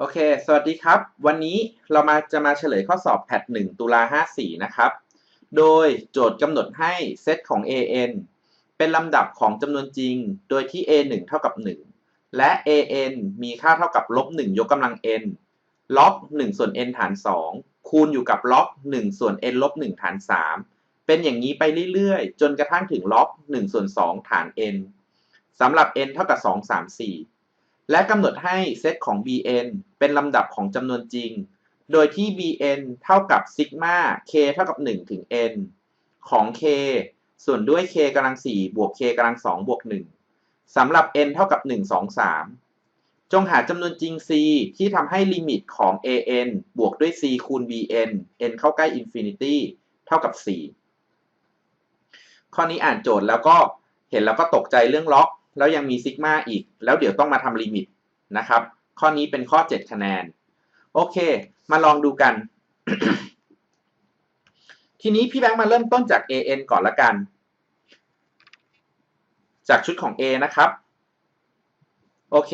โอเค สวัสดีครับ วันนี้เรามาจะมาเฉลยข้อสอบแพท1ตุลา54 นะครับ โดยโจทย์กำหนดให้เซตของ an เป็นลำดับของจำนวนจริง โดยที่ a1 เท่ากับ 1 และ an มีค่าเท่ากับลบ1ยกกำลัง n ล็อก1ส่วน n ฐาน 2 คูณอยู่กับล็อก1ส่วน n ลบ1ฐาน 3 เป็นอย่างนี้ไปเรื่อยๆ จนกระทั่งถึงล็อก1ส่วน2ฐาน n สำหรับ n เท่ากับ 2 3 4 และกำหนดให้เซตของ bn เป็นลำดับของจำนวนจริง โดยที่ bn เท่ากับซิกมา k เท่ากับ 1 ถึง n ของ k ส่วนด้วย k กำลัง 4 บวก k กำลัง 2 บวก 1สำหรับ n เท่ากับ 1 2 3 จงหาจำนวนจริง c ที่ทำให้ลิมิตของ an บวกด้วย c คูณ bn n เข้าใกล้ infinity เท่ากับ 4 ข้อนี้อ่านโจทย์แล้วก็เห็นแล้วก็ตกใจเรื่องล็อก แล้วยังมีซิกมาอีก แล้วเดี๋ยวต้องมาทำลิมิตนะครับ ข้อนี้เป็นข้อ 7 คะแนน โอเค มาลองดูกัน ทีนี้พี่แบงค์มาเริ่มต้นจาก an ก่อนละกัน จากชุดของ a นะครับ โอเค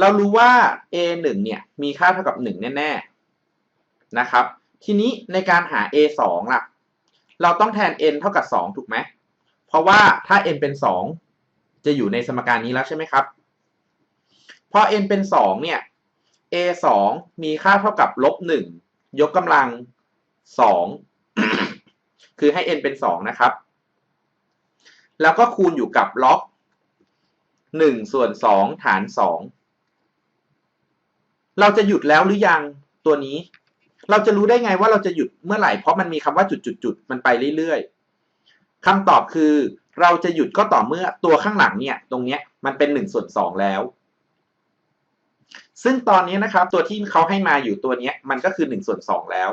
เรารู้ว่า a 1เนี่ย มีค่าเท่ากับ 1 แน่ ๆ นะครับ ทีนี้ในการหา a 2ล่ะ เราต้องแทน n เท่ากับ 2 ถูกไหม เพราะว่าถ้า n เป็น 2 จะอยู่ในสมการนี้แล้วใช่ไหมครับ พอ n เป็น 2 เนี่ย a 2มีค่าเท่ากับลบ1ยกกำลัง 2 คือให้ n เป็น 2 นะครับ แล้วก็คูณอยู่กับล็อก1ส่วน 2 ฐาน 2 เราจะหยุดแล้วหรือยังตัวนี้ เราจะรู้ได้ไงว่าเราจะหยุดเมื่อไหร่ เพราะมันมีคำว่าจุดๆๆมันไปเรื่อยๆคำตอบคือเราจะหยุดก็ต่อเมื่อตัวข้างหลังเนี่ย ตรงเนี้ยมันเป็น1ส่วน2แล้ว ซึ่งตอนนี้นะครับ ตัวที่เขาให้มาอยู่ตัวนี้มันก็คือ1ส่วน2แล้ว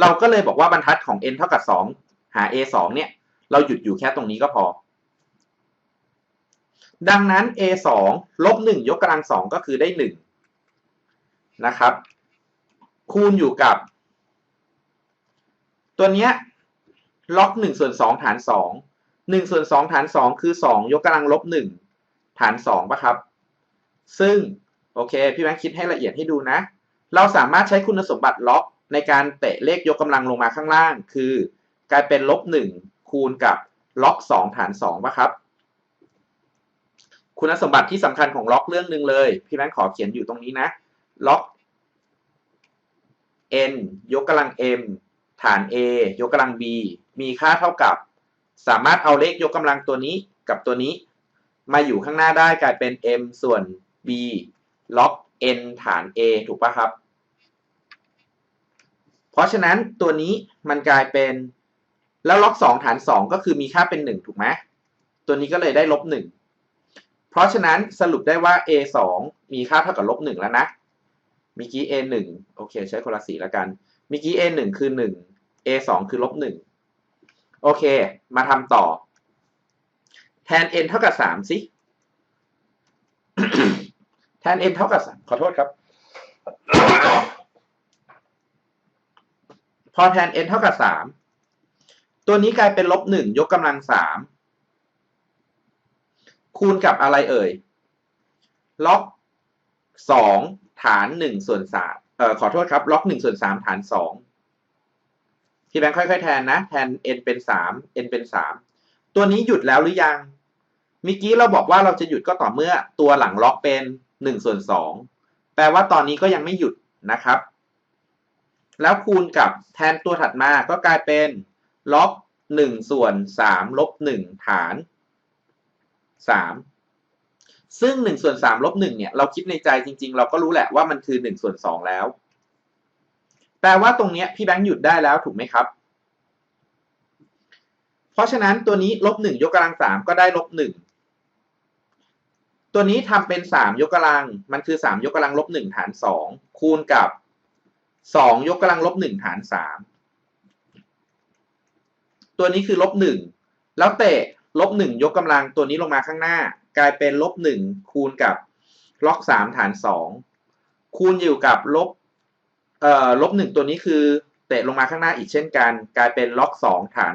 เราก็เลยบอกว่าบรรทัดของ n เท่ากับ 2 หา a 2เนี่ย เราหยุดอยู่แค่ตรงนี้ก็พอ ดังนั้น a 2ลบ1ยกกำลัง2ก็คือได้ 1 นะครับ คูณอยู่กับ ตัวเนี้ยล็อก1ส่วน2ฐาน 2 1ส่วน2ฐาน 2 คือ 2 ยกกำลังลบ1ฐาน2ป่ะครับ ซึ่งโอเคพี่แบงค์คิดให้ละเอียดให้ดูนะ เราสามารถใช้คุณสมบัติล็อกในการเตะเลขยกกำลังลงมาข้างล่าง คือกลายเป็นลบ1คูณกับล็อก 2 ฐาน2ป่ะครับ คุณสมบัติที่สำคัญของล็อกเรื่องหนึ่งเลย พี่แบงค์ขอเขียนอยู่ตรงนี้นะ ล็อก n ยกกำลัง m ฐาน a ยกกำลัง b มีค่าเท่ากับ สามารถเอาเลขยกกำลังตัวนี้กับตัวนี้ มาอยู่ข้างหน้าได้กลายเป็น m ส่วน b ล็อก n ฐาน a ถูกปะครับ เพราะฉะนั้นตัวนี้มันกลายเป็นแล้วล็อก 2 ฐาน 2 ก็คือมีค่าเป็น 1 ถูกไหมตัวนี้ก็เลยได้ลบ 1 เพราะฉะนั้นสรุปได้ว่า a 2มีค่าเท่ากับลบ 1 แล้วนะมื่อกี้ a 1โอเค ใช้คนละสีแล้วกันมื่อกี้ a 1คือ 1 a 2คือลบ 1 โอเค มาทำต่อ แทน n เท่ากับ 3 สิ แทน n เท่ากับ 3 ขอโทษครับ พอแทน n เท่ากับ 3 ตัวนี้กลายเป็นลบ 1 ยกกำลัง 3 คูณกับอะไรเอ่ย ล็อก 2 ฐาน 1 ส่วน3เอ่อขอโทษครับ ล็อก 1 ส่วน 3 ฐาน 2 พี่แบงค์ค่อยๆแทนนะ แทน n เป็น 3 n เป็น 3 ตัวนี้หยุดแล้วหรือยังเมื่อกี้เราบอกว่าเราจะหยุดก็ต่อเมื่อตัวหลังล็อกเป็น 1ส่วน2แปลว่าตอนนี้ก็ยังไม่หยุดนะครับ แล้วคูณกับแทนตัวถัดมาก็กลายเป็นล็อก1ส่วน3ลบ1ฐาน 3 ซึ่ง1ส่วน3ลบ1เนี่ยเราคิดในใจจริง ๆ เราก็รู้แหละว่ามันคือ1ส่วน2แล้ว แปลว่าตรงนี้พี่แบงค์หยุดได้แล้วถูกไหมครับ เพราะฉะนั้นตัวนี้ลบ1ยกกำลัง3ก็ได้ลบ1 ตัวนี้ทำเป็น 3 ยกกำลัง มันคือ 3 ยกกำลังลบ1ฐาน 2 คูณกับ 2 ยกกำลังลบ1ฐาน 3 ตัวนี้คือลบ1แล้วเตะลบ1ยกกำลังตัวนี้ลงมาข้างหน้า กลายเป็นลบ1คูณกับล็อก3ฐาน 2 คูณอยู่กับลบเอ่อลบ1ตัวนี้คือเตะลงมาข้างหน้าอีกเช่นกัน กลายเป็นล็อก2ฐาน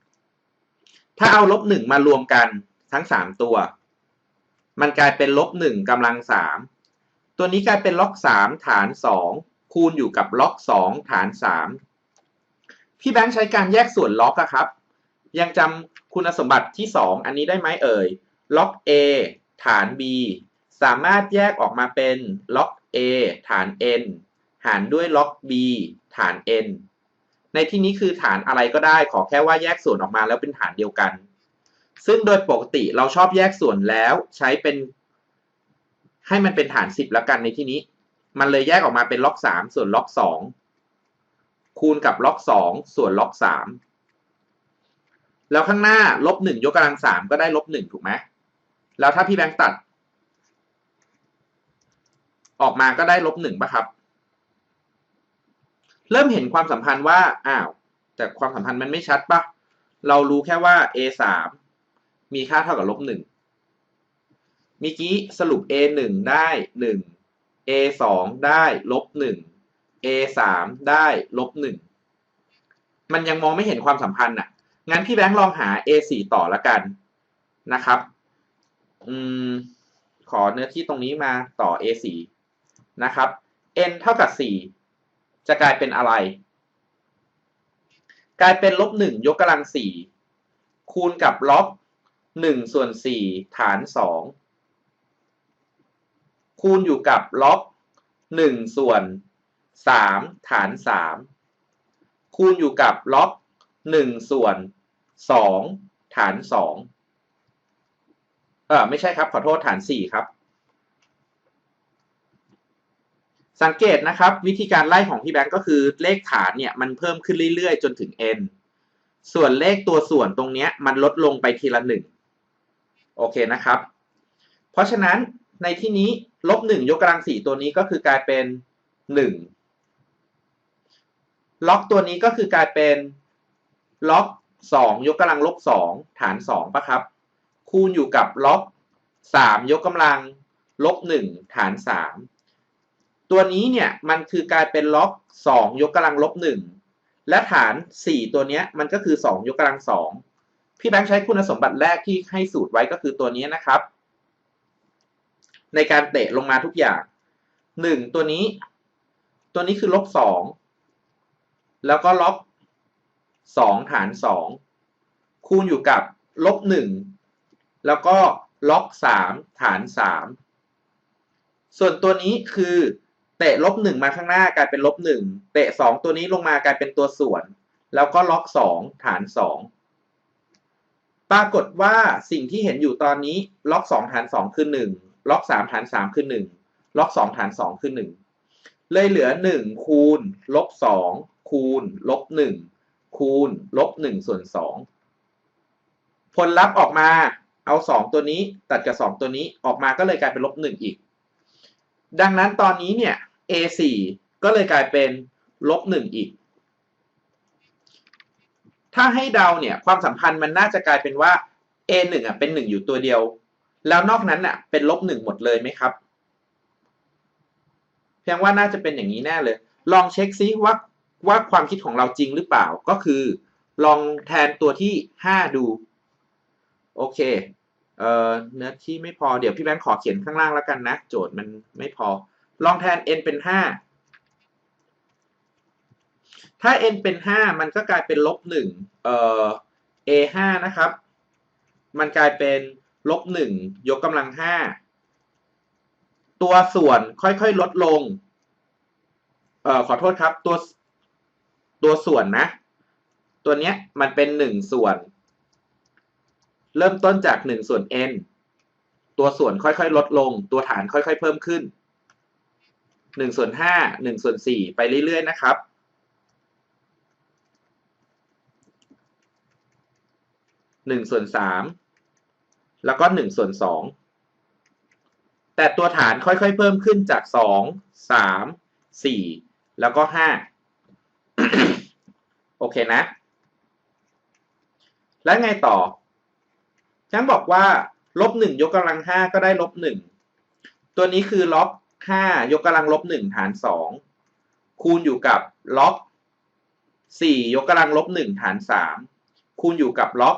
3 ถ้าเอาลบ1มารวมกันทั้ง 3 ตัว มันกลายเป็นลบหนึ่งกำลังสามตัวนี้กลายเป็นล็อกสามฐานสองคูณอยู่กับล็อกสองฐานสามพี่แบงค์ใช้การแยกส่วนล็อกอะครับ ยังจำคุณสมบัติที่สองอันนี้ได้ไหมเอ่ยล็อก A ฐาน B สามารถแยกออกมาเป็นล็อก A ฐาน n หารด้วยล็อก b ฐาน n ในที่นี้คือฐานอะไรก็ได้ขอแค่ว่าแยกส่วนออกมาแล้วเป็นฐานเดียวกัน ซึ่งโดยปกติเราชอบแยกส่วนแล้วใช้เป็น ให้มันเป็นฐาน 10 แล้วกันในที่นี้ มันเลยแยกออกมาเป็นล็อก3ส่วนล็อก2คูณกับล็อก2ส่วนล็อก3แล้วข้างหน้าลบ1ยกกำลัง3ก็ได้ลบ1ถูกไหมแล้วถ้าพี่แบงค์ตัด ออกมาก็ได้ลบ1ป่ะครับ เริ่มเห็นความสัมพันธ์ว่าอ้าวแต่ความสัมพันธ์มันไม่ชัดปะเรารู้แค่ว่า a สา มีค่าเท่ากับลบหนึ่งมีกี้สรุป a 1ได้ 1 a 2ได้ลบ1 a 3ได้ลบ1มันยังมองไม่เห็นความสัมพันธ์อะ งั้นพี่แบงค์ลองหา a 4ต่อละกันนะครับ อืม ขอเนื้อที่ตรงนี้มาต่อ a 4นะครับ n เท่ากับ 4 จะกลายเป็นอะไร กลายเป็นลบ1ยกกำลัง4คูณกับลบ หนึ่งส่วนสี่ฐานสองคูณอยู่กับล็อกงส่วนสามฐานสามคูณอยู่กับล็อกงส่วนสองฐานสองเออไม่ใช่ครับ ขอโทษฐานสี่ครับ สังเกตนะครับ วิธีการไล่ของพี่แบงก์ก็คือเลขฐานเนี่ย มันเพิ่มขึ้นเรื่อย ๆ จนถึง n ส่วนเลขตัวส่วนตรงนี้มันลดลงไปทีละหนึ่ง โอเคนะครับ เพราะฉะนั้นในที่นี้ลบหนึ่งยกกำลังสี่ตัวนี้ก็คือกลายเป็นหนึ่งล็อกตัวนี้ก็คือกลายเป็นล็อกสองยกกำลังลบสองฐานสองปะครับ คูณอยู่กับล็อกสามยกกำลังลบหนึ่งฐานสามตัวนี้เนี่ยมันคือกลายเป็นล็อกสองยกกำลังลบหนึ่งและฐานสี่ตัวเนี้ยมันก็คือสองยกกำลังสอง พี่แบงค์ใช้คุณสมบัติแรกที่ให้สูตรไว้ก็คือตัวนี้นะครับ ในการเตะลงมาทุกอย่างหนึ่งตัวนี้ ตัวนี้คือลบสองแล้วก็ล็อกสองฐานสองคูณอยู่กับลบหนึ่งแล้วก็ล็อกสามฐานสามส่วนตัวนี้คือเตะลบหนึ่งมาข้างหน้ากลายเป็นลบหนึ่งเตะสองตัวนี้ลงมากลายเป็นตัวส่วน แล้วก็ล็อกสองฐานสอง ปรากฏว่าสิ่งที่เห็นอยู่ตอนนี้ล็อกสองฐานสองคือหนึ่งล็อกสามฐานสามคือหนึ่งล็อกสองฐานสองคือหนึ่งเลยเหลือหนึ่งคูณลบสองคูณลบหนึ่งคูณลบหนึ่งส่วนสองผลลัพธ์ออกมาเอาสองตัวนี้ตัดกับสองตัวนี้ออกมาก็เลยกลายเป็นลบหนึ่งอีก ดังนั้นตอนนี้เนี่ย a4 ก็เลยกลายเป็นลบหนึ่งอีก ถ้าให้เดาเนี่ยความสัมพันธ์มันน่าจะกลายเป็นว่า a1 อะเป็นหนึ่งอยู่ตัวเดียว แล้วนอกนั้นอะเป็นลบหนึ่งหมดเลยไหมครับ เพียงว่าน่าจะเป็นอย่างนี้แน่เลย ลองเช็คซิว่าว่าความคิดของเราจริงหรือเปล่าก็คือ ลองแทนตัวที่ 5 ดู โอเคเอ่อเนื้อที่ไม่พอเดี๋ยวพี่แบงค์ขอเขียนข้างล่างแล้วกันนะ โจทย์มันไม่พอ ลองแทน n เป็น 5 ถ้า n เป็น 5 มันก็กลายเป็นลบ1เอ่อ a 5นะครับ มันกลายเป็นลบ1ยกกำลัง 5 ตัวส่วนค่อยๆ ลดลง เอ่อขอโทษครับ ตัวตัวส่วนนะ ตัวเนี้ยมันเป็น 1 ส่วน เริ่มต้นจาก 1 ส่วน n ตัวส่วนค่อยๆ ลดลง ตัวฐานค่อยๆ เพิ่มขึ้น 1 ส่วน 5 1 ส่วน 4 ไปเรื่อยๆ นะครับ 1ส่วน3แล้วก็1ส่วน2แต่ตัวฐานค่อยๆเพิ่มขึ้นจาก 2 3 4 แล้วก็ 5 โอเคนะ แล้วไงต่อฉันบอกว่าลบหนึ่งยกกำลังห้าก็ได้ลบหนึ่งตัวนี้คือล็อกห้ายกกำลังลบหนึ่งฐานสองคูณอยู่กับล็อกสี่ยกกำลังลบหนึ่งฐานสามคูณอยู่กับล็อก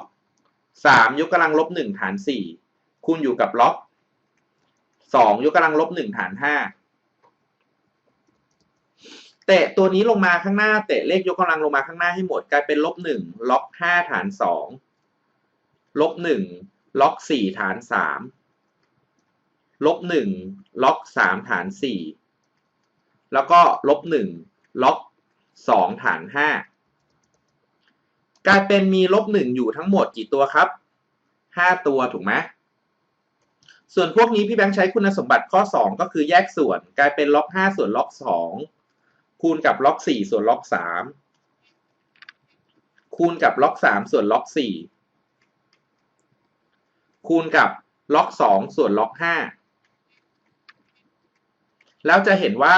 สามยกกำลังลบหนึ่งฐานสี่คูณอยู่กับล็อกสองยกกำลังลบหนึ่งฐานห้าเตะตัวนี้ลงมาข้างหน้าเตะเลขยกกำลังลงมาข้างหน้าให้หมดกลายเป็นลบหนึ่งล็อกห้าฐานสองลบหนึ่งล็อกสี่ฐานสามลบหนึ่งล็อกสามฐานสี่แล้วก็ลบหนึ่งล็อกสองฐานห้า กลายเป็นมีลบหนึ่งอยู่ทั้งหมดกี่ตัวครับห้าตัวถูกไหมส่วนพวกนี้พี่แบงค์ใช้คุณสมบัติข้อ 2 ก็คือแยกส่วน กลายเป็นล็อก 5 ส่วนล็อก 2 คูณกับล็อก 4 ส่วนล็อก 3 คูณกับล็อก 3 ส่วนล็อก 4 คูณกับล็อก 2 ส่วนล็อก 5 แล้วจะเห็นว่า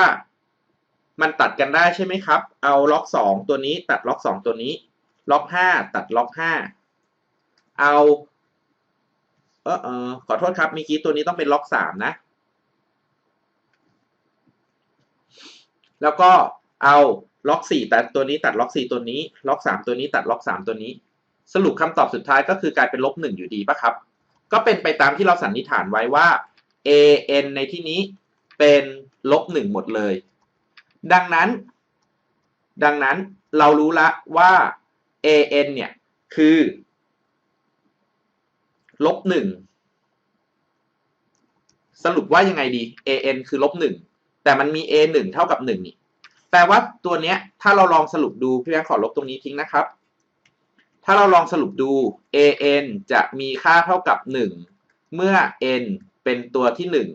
มันตัดกันได้ใช่ไหมครับ เอาล็อก 2 ตัวนี้ตัดล็อก 2 ตัวนี้ ล็อก5ตัดล็อก5เอาเออเออขอโทษครับเมื่อกี้ตัวนี้ต้องเป็นล็อกสามนะ แล้วก็เอาล็อกสี่ตัดตัวนี้ตัดล็อกสี่ตัวนี้ ล็อกสามตัวนี้ตัดล็อกสามตัวนี้ สรุปคำตอบสุดท้ายก็คือกลายเป็นลบหนึ่งอยู่ดีปะครับ ก็เป็นไปตามที่เราสันนิษฐานไว้ว่า a n ในที่นี้เป็นลบหนึ่งหมดเลย ดังนั้น ดังนั้นเรารู้ละว่า a n เนี่ยคือลบหนึ่งสรุปว่ายังไงดี an คือลบหนึ่งแต่มันมี a หนึ่งเท่ากับหนึ่งนี่แปลว่าตัวเนี้ย ถ้าเราลองสรุปดูพี่แบงค์ขอลบตรงนี้ทิ้งนะครับ ถ้าเราลองสรุปดู an จะมีค่าเท่ากับหนึ่งเมื่อ n เป็นตัวที่หนึ่ง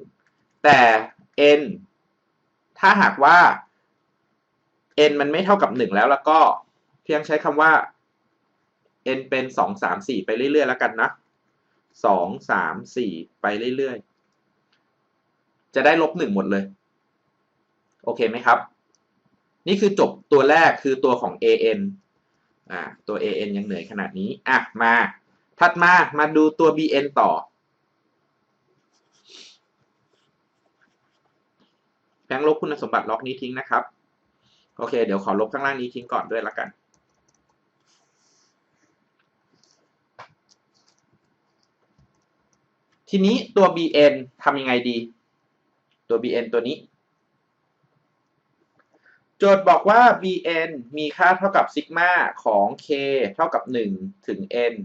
แต่ n ถ้าหากว่า n มันไม่เท่ากับหนึ่งแล้วแล้วก็เพียงใช้คำว่า n เป็นสองสามสี่ไปเรื่อยๆแล้วกันนะสองสามสี่ไปเรื่อยๆ จะได้ลบหนึ่งหมดเลย โอเคไหมครับ นี่คือจบตัวแรกคือตัวของ an อ่าตัว an ยังเหนื่อยขนาดนี้ อะ มาถัดมามาดูตัว bn ต่อแพงลบคุณสมบัติล็อกนี้ทิ้งนะครับ โอเค เดี๋ยวขอลบข้างล่างนี้ทิ้งก่อนด้วยละกัน ทีนี้ตัว bn ทำยังไงดี ตัว bn ตัวนี้ โจทย์บอกว่า bn มีค่าเท่ากับซิกมาของ k เท่ากับ 1 ถึง n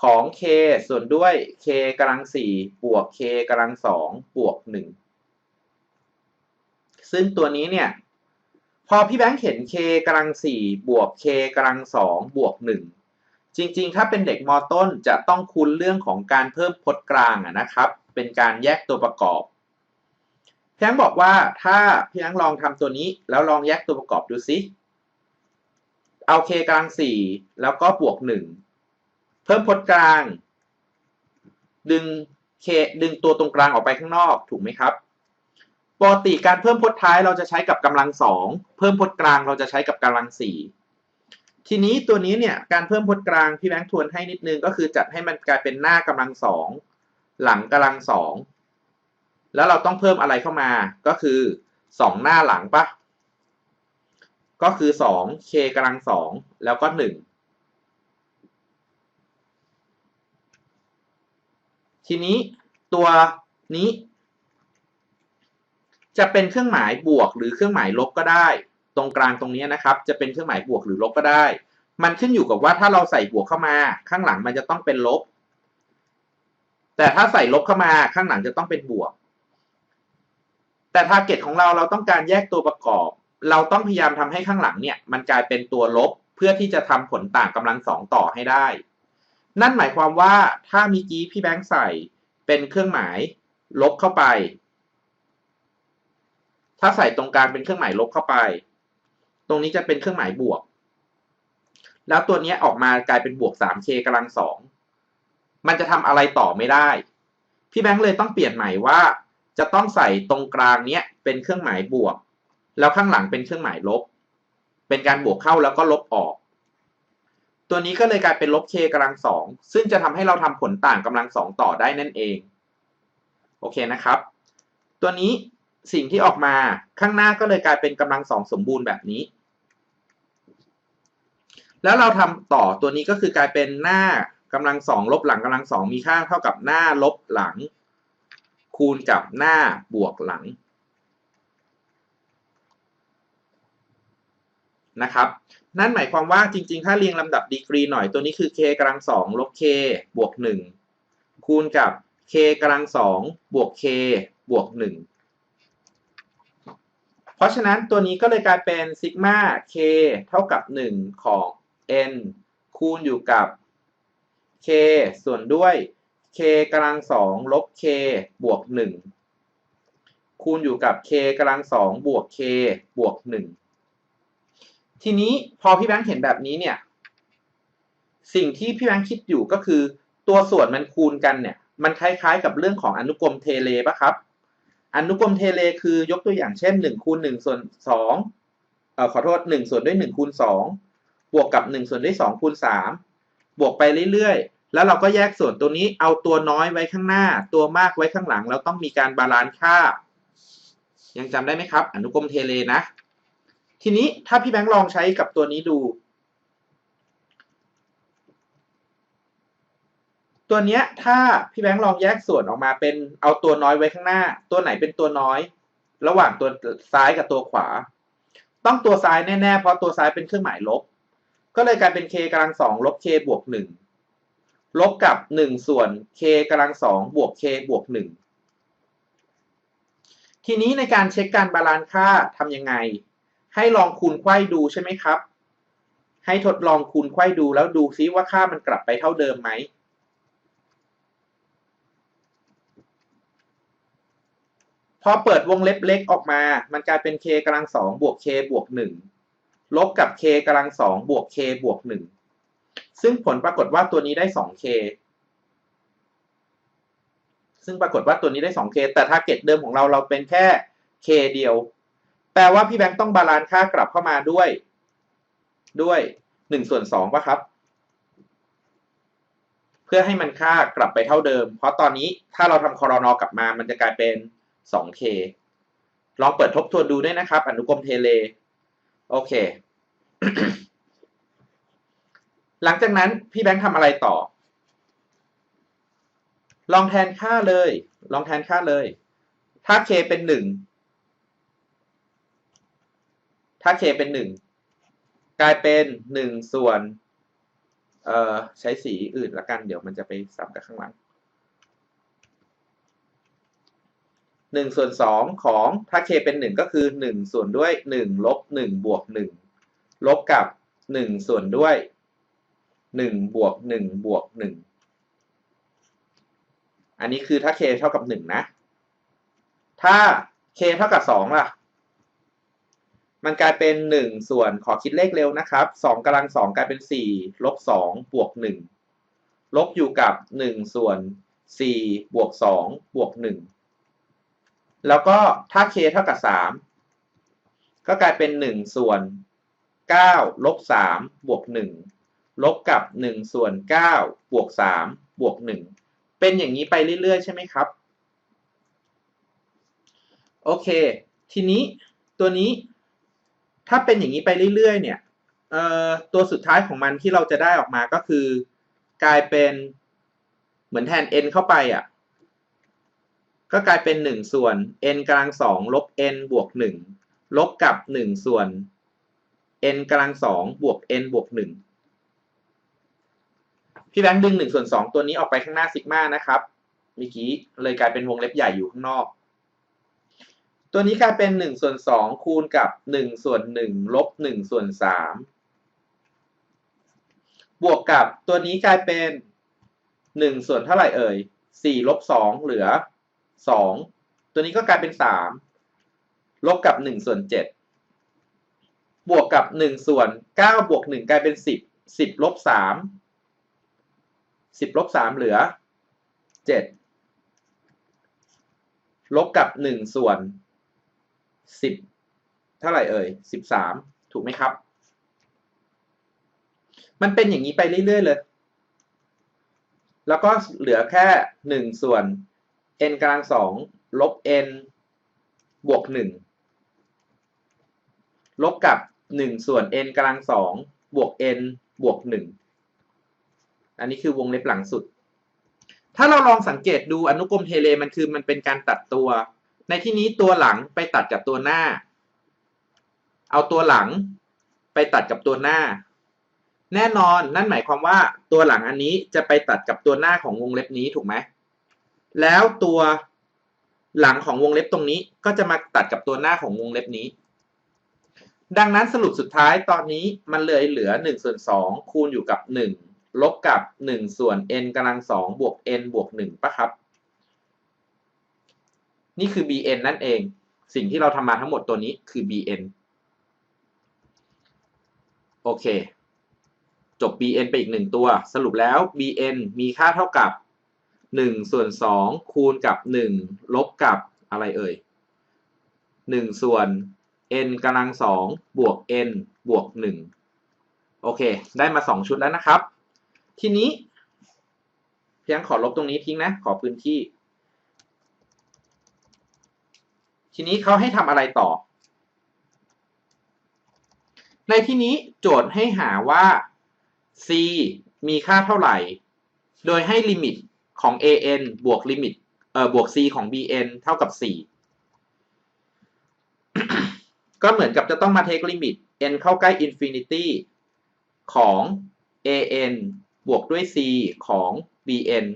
ของ k ส่วนด้วย k กำลัง 4 บวก k กำลัง 2 บวก 1 ซึ่งตัวนี้เนี่ย พอพี่แบงค์เห็น k กำลัง 4 บวก k กำลัง 2 บวก 1 จริงๆ ถ้าเป็นเด็กมต้นจะต้องคุ้นเรื่องของการเพิ่มพจน์กลางนะครับ เป็นการแยกตัวประกอบพี่ยังบอกว่าถ้าพี่ยังลองทำตัวนี้ แล้วลองแยกตัวประกอบดูซิเอา k กลาง 4 แล้วก็บวก 1 เพิ่มพจน์กลาง ดึง k ดึงตัวตรงกลางออกไปข้างนอกถูกไหมครับปกติการเพิ่มพจน์ท้ายเราจะใช้กับกำลังสองเพิ่มพจน์กลางเราจะใช้กับกำลังสี่ ทีนี้ตัวนี้เนี่ยการเพิ่มพจน์กลางพี่แบงค์ทวนให้นิดนึงก็คือจัดให้มันกลายเป็นหน้ากำลังสองหลังกำลังสองแล้วเราต้องเพิ่มอะไรเข้ามาก็คือสองหน้าหลังปะก็คือสอง k กำลังสองแล้วก็หนึ่งทีนี้ตัวนี้ จะเป็นเครื่องหมายบวกหรือเครื่องหมายลบก็ได้ ตรงกลางตรงนี้นะครับ จะเป็นเครื่องหมายบวกหรือลบก็ได้ มันขึ้นอยู่กับว่าถ้าเราใส่บวกเข้ามา ข้างหลังมันจะต้องเป็นลบ แต่ถ้าใส่ลบเข้ามาข้างหลังจะต้องเป็นบวก แต่ทาร์เก็ตของเราเราต้องการแยกตัวประกอบ เราต้องพยายามทำให้ข้างหลังเนี่ย มันกลายเป็นตัวลบเพื่อที่จะทำผลต่างกำลังสองต่อให้ได้ นั่นหมายความว่าถ้ามีกี้พี่แบงค์ใส่เป็นเครื่องหมายลบเข้าไป ถ้าใส่ตรงกลางเป็นเครื่องหมายลบเข้าไป ตรงนี้จะเป็นเครื่องหมายบวก แล้วตัวนี้ออกมากลายเป็นบวก 3k กำลังสองมันจะทำอะไรต่อไม่ได้ พี่แบงค์เลยต้องเปลี่ยนใหม่ว่า จะต้องใส่ตรงกลางเนี้ยเป็นเครื่องหมายบวก แล้วข้างหลังเป็นเครื่องหมายลบ เป็นการบวกเข้าแล้วก็ลบออก ตัวนี้ก็เลยกลายเป็นลบ k กำลังสองซึ่งจะทำให้เราทำผลต่างกำลังสองต่อได้นั่นเอง โอเคนะครับ ตัวนี้สิ่งที่ออกมาข้างหน้าก็เลยกลายเป็นกำลังสองสมบูรณ์แบบนี้ แล้วเราทำต่อตัวนี้ก็คือกลายเป็นหน้ากำลังสองลบหลังกำลังสองมีค่าเท่ากับหน้าลบหลัง คูณกับหน้าบวกหลังนะครับ นั่นหมายความว่าจริง ๆ ถ้าเรียงลำดับดีกรีหน่อยตัวนี้คือ k กำลังสองลบ k บวกหนึ่งคูณกับ k กำลังสองบวก k บวกหนึ่งเพราะฉะนั้นตัวนี้ก็เลยกลายเป็นซิกมา k เท่ากับหนึ่งของ n คูณอยู่กับ k ส่วนด้วย k กำลังสองลบ k บวกหนึ่งคูณอยู่กับ k กำลังสองบวก k บวกหนึ่งทีนี้พอพี่แบงค์เห็นแบบนี้เนี่ย สิ่งที่พี่แบงค์คิดอยู่ก็คือ ตัวส่วนมันคูณกันเนี่ย มันคล้ายๆกับเรื่องของอนุกรมเทเลปะครับ อนุกรมเทเลคือยกตัวอย่างเช่นหนึ่งคูณหนึ่งส่วนสองเอ่อขอโทษหนึ่งส่วนด้วยหนึ่งคูณสอง บวกกับหนึ่งส่วนด้วยสองคูณสามบวกไปเรื่อยๆ แล้วเราก็แยกส่วนตัวนี้เอาตัวน้อยไว้ข้างหน้า ตัวมากไว้ข้างหลัง แล้วต้องมีการบาลานซ์ค่า ยังจำได้ไหมครับ อนุกรมเทเลนะ ทีนี้ถ้าพี่แบงค์ลองใช้กับตัวนี้ดู ตัวเนี้ยถ้าพี่แบงค์ลองแยกส่วนออกมาเป็นเอาตัวน้อยไว้ข้างหน้า ตัวไหนเป็นตัวน้อย ระหว่างตัวซ้ายกับตัวขวา ต้องตัวซ้ายแน่ๆ เพราะตัวซ้ายเป็นเครื่องหมายลบ ก็เลยกลายเป็น k กำลังสองลบ k บวกหนึ่งลบกับหนึ่งส่วน k กำลังสองบวก k บวกหนึ่งทีนี้ในการเช็คการบาลานซ์ค่าทำยังไง ให้ลองคูณไขว้ดูใช่ไหมครับ ให้ทดลองคูณไขว้ดูแล้วดูซิว่าค่ามันกลับไปเท่าเดิมไหมพอเปิดวงเล็บเล็กออกมา มันกลายเป็น k กำลังสองบวก k บวกหนึ่ง ลบกับ k กำลังสองบวก k บวกหนึ่งซึ่งผลปรากฏว่าตัวนี้ได้ 2k ซึ่งปรากฏว่าตัวนี้ได้ 2k แต่ถ้าเกตเดิมของเราเราเป็นแค่ k เดียว แปลว่าพี่แบงค์ต้องบาลานซ์ค่ากลับเข้ามาด้วย ด้วย1ส่วน2ป่ะครับ เพื่อให้มันค่ากลับไปเท่าเดิม เพราะตอนนี้ถ้าเราทำคอรนอกลับมา มันจะกลายเป็น 2k ลองเปิดทบทวนดูด้วยนะครับ อนุกรมเทเล โอเค หลังจากนั้นพี่แบงค์ทำอะไรต่อ ลองแทนค่าเลย ลองแทนค่าเลย ถ้า k เป็นหนึ่ง ถ้า k เป็นหนึ่งกลายเป็นหนึ่งส่วน เอ่อ ใช้สีอื่นละกัน เดี๋ยวมันจะไปซ้ำกับข้างหลัง หนึ่งส่วนสองของถ้า k เป็นหนึ่งก็คือหนึ่งส่วนด้วยหนึ่งลบหนึ่งบวกหนึ่งลบกับหนึ่งส่วนด้วยหนึ่งบวกหนึ่งบวกหนึ่งอันนี้คือถ้า k เท่ากับหนึ่งนะ ถ้า k เท่ากับสองล่ะ มันกลายเป็นหนึ่งส่วนขอคิดเลขเร็วนะครับสองกำลังสองกลายเป็นสี่ลบสองบวกหนึ่งลบอยู่กับหนึ่งส่วนสี่บวกสองบวกหนึ่ง แล้วก็ถ้า k เท่ากับสามก็กลายเป็นหนึ่งส่วนเก้าลบสามบวกหนึ่งลบกับหนึ่งส่วนเก้าบวกสามบวกหนึ่งเป็นอย่างนี้ไปเรื่อย ๆ ใช่ไหมครับ โอเค ทีนี้ตัวนี้ถ้าเป็นอย่างนี้ไปเรื่อย ๆ เนี่ยตัวสุดท้ายของมันที่เราจะได้ออกมาก็คือกลายเป็นเหมือนแทน n เข้าไปอะ ก็กลายเป็นหนึ่งส่วน n กำลังสองลบ n บวกหนึ่งลบกับหนึ่งส่วน n กำลังสองบวก n บวกหนึ่งพี่แบงค์ดึงหนึ่งส่วนสองตัวนี้ออกไปข้างหน้าซิกมานะครับเมื่อกี้เลยกลายเป็นวงเล็บใหญ่อยู่ข้างนอก ตัวนี้กลายเป็นหนึ่งส่วนสองคูณกับหนึ่งส่วนหนึ่งลบหนึ่งส่วนสามบวกกับตัวนี้กลายเป็นหนึ่งส่วนเท่าไหร่เอ่ยสี่ลบสองเหลือ สองตัวนี้ก็กลายเป็นสามลบกับหนึ่งส่วนเจ็ดบวกกับหนึ่งส่วนเก้าบวกหนึ่งกลายเป็นสิบสิบลบสามสิบลบสามเหลือเจ็ดลบกับหนึ่งส่วนสิบเท่าไหร่เอ่ยสิบสามถูกไหมครับ มันเป็นอย่างนี้ไปเรื่อย ๆ เลย แล้วก็เหลือแค่หนึ่งส่วน n กำลังสองลบ n บวกหนึ่งลบกับหนึ่งส่วน n กำลังสองบวก n บวกหนึ่งอันนี้คือวงเล็บหลังสุด ถ้าเราลองสังเกตดูอนุกรมเทเลมันคือมันเป็นการตัดตัว ในที่นี้ตัวหลังไปตัดกับตัวหน้า เอาตัวหลังไปตัดกับตัวหน้า แน่นอนนั่นหมายความว่าตัวหลังอันนี้จะไปตัดกับตัวหน้าของวงเล็บนี้ถูกไหม แล้วตัวหลังของวงเล็บตรงนี้ก็จะมาตัดกับตัวหน้าของวงเล็บนี้ ดังนั้นสรุปสุดท้ายตอนนี้มันเลยเหลือ1ส่วน2คูณอยู่กับ 1 ลบกับ 1 ส่วน n กำลัง2บวก n บวก1ปะครับ นี่คือ bn นั่นเอง สิ่งที่เราทำมาทั้งหมดตัวนี้คือ bn โอเค จบ bn ไปอีกหนึ่งตัว สรุปแล้ว bn มีค่าเท่ากับ 1 ส่วน 2 คูณกับ 1 ลบกับอะไรเอ่ย 1 ส่วน n กำลัง 2 บวก n บวก 1 โอเค ได้มา 2 ชุดแล้วนะครับ ทีนี้ เพียงขอลบตรงนี้ทิ้งนะ ขอพื้นที่ ทีนี้เขาให้ทำอะไรต่อ ในที่นี้โจทย์ให้หาว่า c มีค่าเท่าไหร่ โดยให้ลิมิต ของ an บวกลิมิตเอ่อบวก c ของ bn เท่ากับ 4 ก็เหมือนกับจะต้องมาเทคลิมิต n เข้าใกล้ infinity ของ an บวกด้วย c ของ bn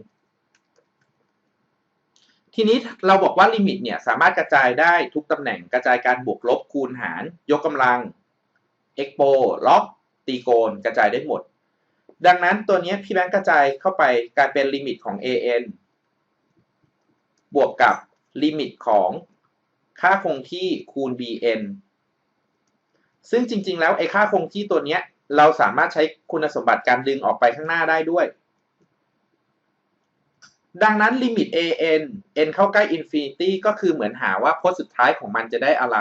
ทีนี้เราบอกว่าลิมิตเนี่ยสามารถกระจายได้ทุกตำแหน่งกระจายการบวกลบคูณหาร ยกกำลัง expo ล็อกตีโกณกระจายได้หมด ดังนั้นตัวนี้พี่แบงค์กระจายเข้าไปกลายเป็นลิมิตของ an บวกกับลิมิตของค่าคงที่คูณ bn ซึ่งจริง ๆ แล้วไอ้ค่าคงที่ตัวนี้เราสามารถใช้คุณสมบัติการดึงออกไปข้างหน้าได้ด้วย ดังนั้นลิมิต an n เข้าใกล้ infinity ก็คือเหมือนหาว่าพจน์สุดท้ายของมันจะได้อะไร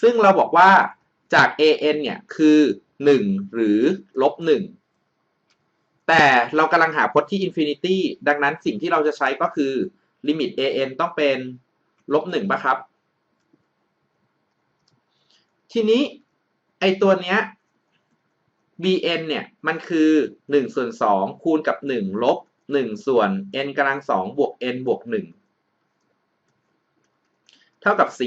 ซึ่งเราบอกว่าจาก an เนี่ยคือ 1 หรือลบ1 แต่เรากำลังหาพจน์ที่ infinity ดังนั้นสิ่งที่เราจะใช้ก็คือลิมิต an ต้องเป็นลบ1ป่ะครับ ทีนี้ไอตัวเนี้ย bn เนี่ย มันคือ1ส่วน2คูณกับ 1 ลบ 1 ส่วน n กำลัง2บวก n บวก 1 เท่ากับ 4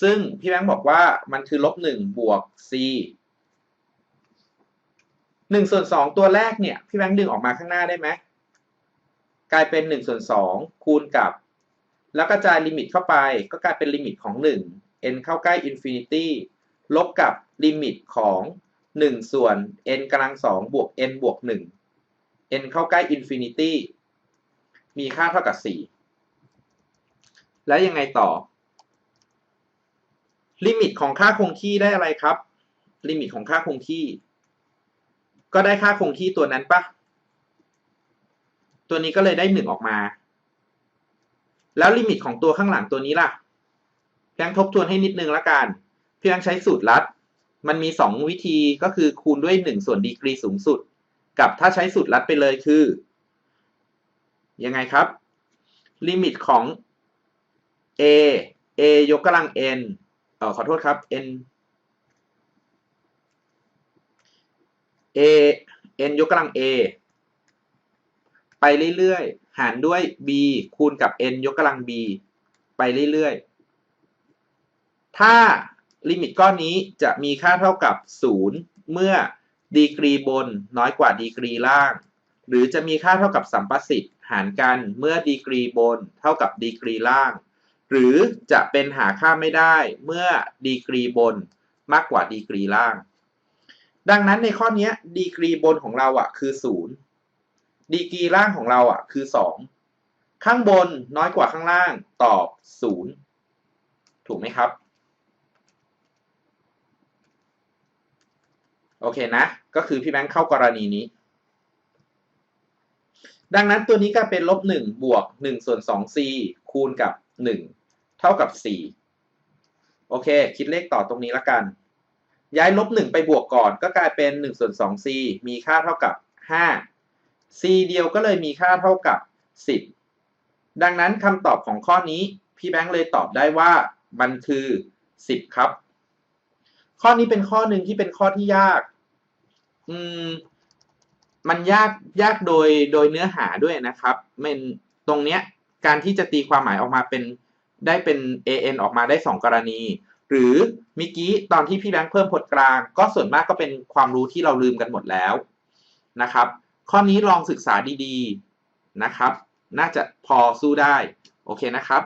ซึ่งพี่แบงค์บอกว่ามันคือลบ 1 บวก c 1ส่วน2ตัวแรกเนี่ยพี่แบงค์ดึงออกมาข้างหน้าได้ไหมกลายเป็น1ส่วน2คูณกับ แล้วกระจายลิมิตเข้าไปก็กลายเป็นลิมิตของ1 n เข้าใกล้ infinity ลบกับลิมิตของ1ส่วน n กำลัง2บวก n บวก1 n เข้าใกล้ infinity มีค่าเท่ากับ4แล้วยังไงต่อ ลิมิตของค่าคงที่ได้อะไรครับ ลิมิตของค่าคงที่ ก็ได้ค่าคงที่ตัวนั้นปะตัวนี้ก็เลยได้1ออกมา แล้วลิมิตของตัวข้างหลังตัวนี้ล่ะ เพียงทบทวนให้นิดนึงละกัน เพียงใช้สูตรลัด มันมี 2 วิธีก็คือคูณด้วย 1 ส่วนดีกรีสูงสุด กับถ้าใช้สูตรลัดไปเลยคือ ยังไงครับ ลิมิตของ a a ยกกำลัง n เอ่อขอโทษครับ n a n ยกกำลัง a ไปเรื่อยๆ หารด้วย b คูณกับ n ยกกำลัง b ไปเรื่อยๆ ถ้าลิมิตก้อนนี้จะมีค่าเท่ากับ 0 เมื่อดีกรีบนน้อยกว่าดีกรีล่าง หรือจะมีค่าเท่ากับสัมประสิทธิ์หารกันเมื่อดีกรีบนเท่ากับดีกรีล่าง หรือจะเป็นหาค่าไม่ได้เมื่อดีกรีบนมากกว่าดีกรีล่าง ดังนั้นในข้อนี้ดีกรีบนของเราอะคือ0ดีกรีล่างของเราอะคือ 2 ข้างบนน้อยกว่าข้างล่างตอบ 0 ถูกไหมครับ โอเคนะ ก็คือพี่แบงค์เข้ากรณีนี้ ดังนั้นตัวนี้ก็เป็นลบ1บวก1ส่วน 2c คูณกับ 1 เท่ากับ 4 โอเค คิดเลขต่อตรงนี้ละกัน ย้ายลบ1ไปบวกก่อนก็กลายเป็น1ส่วน 2c มีค่าเท่ากับ 5 c เดียวก็เลยมีค่าเท่ากับ 10 ดังนั้นคำตอบของข้อนี้ พี่แบงค์เลยตอบได้ว่ามันคือ 10 ครับ ข้อนี้เป็นข้อหนึ่งที่เป็นข้อที่ยาก อืม มันยากยากโดยโดยเนื้อหาด้วยนะครับมันตรงเนี้ยการที่จะตีความหมายออกมาเป็นได้เป็น an ออกมาได้ 2 กรณี หรือมิกี้ตอนที่พี่แบงค์เพิ่มพจน์กลาง ก็ส่วนมากก็เป็นความรู้ที่เราลืมกันหมดแล้วนะครับ ข้อนี้ลองศึกษาดีๆนะครับ น่าจะพอสู้ได้ โอเคนะครับ